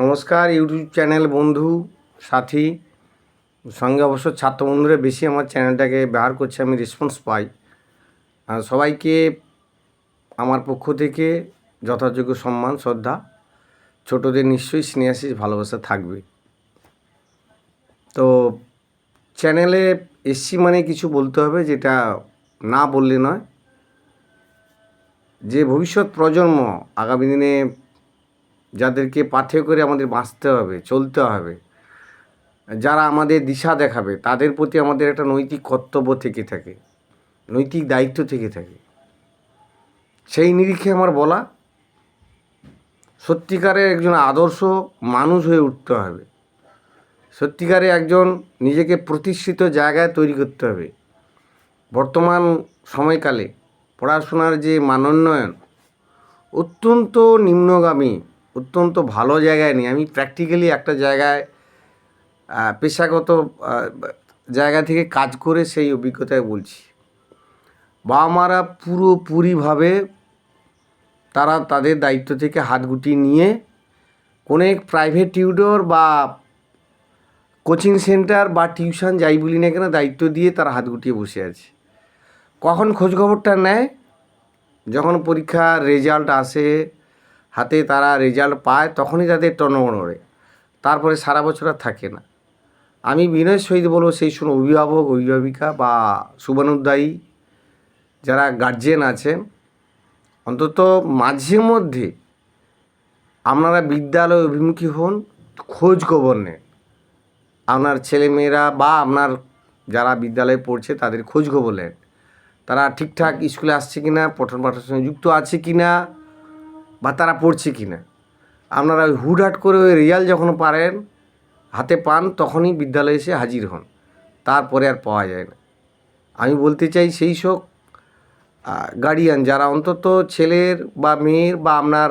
নমস্কার, YouTube channel বন্ধু, সাথী। সঙ্গে অবশ্য ছাত্র বন্ধুরা বেশি আমার চ্যানেলটাকে ব্যবহার করছে, আমি রেসপন্স পাই। সবাইকে আমার পক্ষ থেকে যথাযোগ্য সম্মান, শ্রদ্ধা। ছোটদের নিশ্চয়ই স্নেহাশিস ভালোবাসা থাকবে। তো চ্যানেলে এসছি মানে কিছু বলতে হবে যেটা না বললে নয়। যে ভবিষ্যৎ প্রজন্ম আগামী দিনে যাদেরকে পাথে করে আমাদের বাঁচতে হবে, চলতে হবে। যারা আমাদের দিশা দেখাবে, তাদের প্রতি আমাদের একটা নৈতিক কর্তব্য থেকে থাকে, নৈতিক দায়িত্ব থেকে থাকে। সেই নিরিখে আমার বলা, সত্যিকারের একজন আদর্শ মানুষ হয়ে উঠতে হবে। সত্যিকারে একজন নিজেকে প্রতিষ্ঠিত জায়গায় তৈরি করতে হবে। বর্তমান সময়কালে পড়াশোনার যে মানোন্নয়ন, অত্যন্ত নিম্নগামী অত্যন্ত ভালো জায়গায় নেই। আমি প্র্যাকটিক্যালি একটা জায়গায় পেশাগত জায়গা থেকে কাজ করে সেই অভিজ্ঞতায় বলছি। বাবা মারা পুরোপুরিভাবে তারা তাদের দায়িত্ব থেকে হাত গুটিয়ে নিয়ে কোনো এক প্রাইভেট টিউটর বা কোচিং সেন্টার বা টিউশন যাই বলি না কেন দায়িত্ব দিয়ে তারা হাত গুটিয়ে বসে আছে। কখন খোঁজখবরটা নেয়? যখন পরীক্ষার রেজাল্ট আসে হাতে তারা রেজাল্ট পায় তখনই তাদের টনমনড়ে তারপরে সারা বছর আর থাকে না। আমি বিনয়ের সহিত বলব সেই সময় অভিভাবক, অভিভাবিকা বা শুভানুদ্দায়ী যারা গার্জেন আছেন, অন্তত মাঝে মধ্যে আপনারা বিদ্যালয় অভিমুখী হন, খোঁজ খবর নেন। আপনার ছেলেমেয়েরা বা আপনার যারা বিদ্যালয়ে পড়ছে তাদের খোঁজ খবর নেন। তারা ঠিকঠাক স্কুলে আসছে কি না পঠন পাঠনের সঙ্গে যুক্ত আছে কি না বা তারা পড়ছে কি না। আপনারা ওই হুটহাট করে ওই রেজাল্ট যখন পারেন, হাতে পান, তখনই বিদ্যালয়ে এসে হাজির হন। তারপরে আর পাওয়া যায় না। আমি বলতে চাই সেই সব গার্ডিয়ান যারা অন্তত ছেলের বা মেয়ের বা আপনার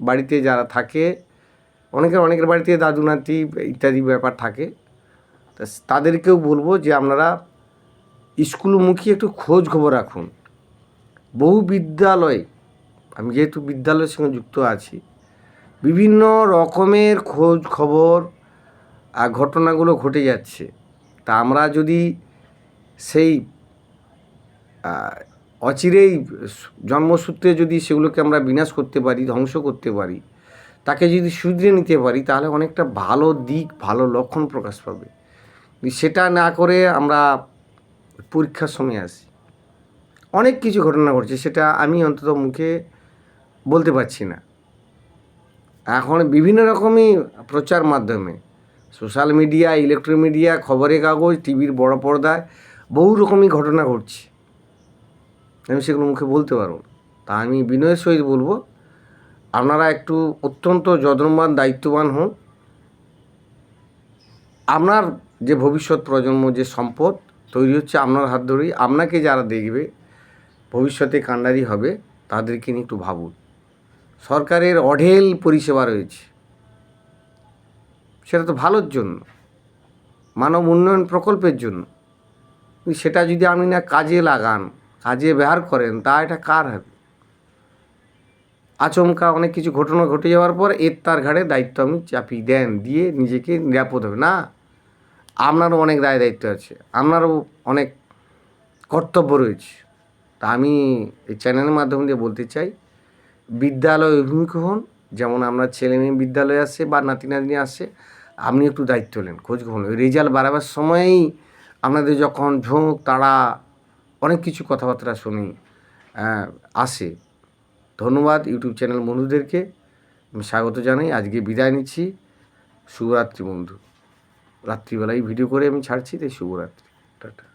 বাড়িতে যারা থাকে, অনেকের অনেকের বাড়িতে দাদু, নাতি ইত্যাদি ব্যাপার থাকে তাদেরকেও বলব যে আপনারা স্কুলমুখী একটু খোঁজ খবর রাখুন। বহু বিদ্যালয় আমি যেহেতু বিদ্যালয়ের সঙ্গে যুক্ত আছি, বিভিন্ন রকমের খোঁজ খবর আর ঘটনাগুলো ঘটে যাচ্ছে। তা আমরা যদি সেই অচিরেই জন্মসূত্রে যদি সেগুলোকে আমরা বিনাশ করতে পারি, ধ্বংস করতে পারি, তাকে যদি শুধরে নিতে পারি, তাহলে অনেকটা ভালো দিক, ভালো লক্ষণ প্রকাশ পাবে। সেটা না করে আমরা পরীক্ষার সময় আসি। অনেক কিছু ঘটনা ঘটছে, সেটা আমি অন্তত মুখে বলতে পারছি না। এখন বিভিন্ন রকমই প্রচার মাধ্যমে, সোশ্যাল মিডিয়া ইলেকট্রিক মিডিয়া, খবরের কাগজ, টিভির বড় পর্দায় বহু রকমই ঘটনা ঘটছে। আমি সেগুলো মুখে বলতে পারব তা আমি বিনয়ের সহিত বলব, আপনারা একটু অত্যন্ত যত্নবান, দায়িত্ববান হন। আপনার যে ভবিষ্যৎ প্রজন্ম, যে সম্পদ তৈরি হচ্ছে আপনার হাত ধরেই, আপনাকে যারা দেখবে, ভবিষ্যতে কাণ্ডারি হবে, তাদেরকে নিয়ে একটু ভাবুন। সরকারের অঢেল পরিষেবা রয়েছে। সেটা তো ভালোর জন্য, মানব উন্নয়ন প্রকল্পের জন্য। সেটা যদি আপনি না কাজে লাগান, কাজে ব্যবহার করেন, তা এটা কার হবে আচমকা অনেক কিছু ঘটনা ঘটে যাওয়ার পর এর তার ঘাড়ে দায়িত্ব আপনি চাপিয়ে দেন, দিয়ে নিজেকে নিরাপদ হবে। না, আপনারও অনেক দায় দায়িত্ব আছে, আপনারও অনেক কর্তব্য রয়েছে। তা আমি এই চ্যানেলের মাধ্যম দিয়ে বলতে চাই বিদ্যালয় অভিমুখ হন। যেমন আমরা ছেলে মেয়ে বিদ্যালয়ে আসে বা নাতি নাতনি আসে আপনি একটু দায়িত্ব নেন, খোঁজ খবর ওই রেজাল্ট বাড়াবার সময়েই আপনাদের যখন ঝোঁক, তাড়া, অনেক কিছু কথাবার্তা শুনি আসে। ধন্যবাদ ইউটিউব চ্যানেল বন্ধুদেরকে। আমি স্বাগত জানাই। আজকে বিদায় নিচ্ছি। শুভরাত্রি বন্ধু। রাত্রিবেলায় ভিডিও করে আমি ছাড়ছি, তাই শুভরাত্রি। টাটা।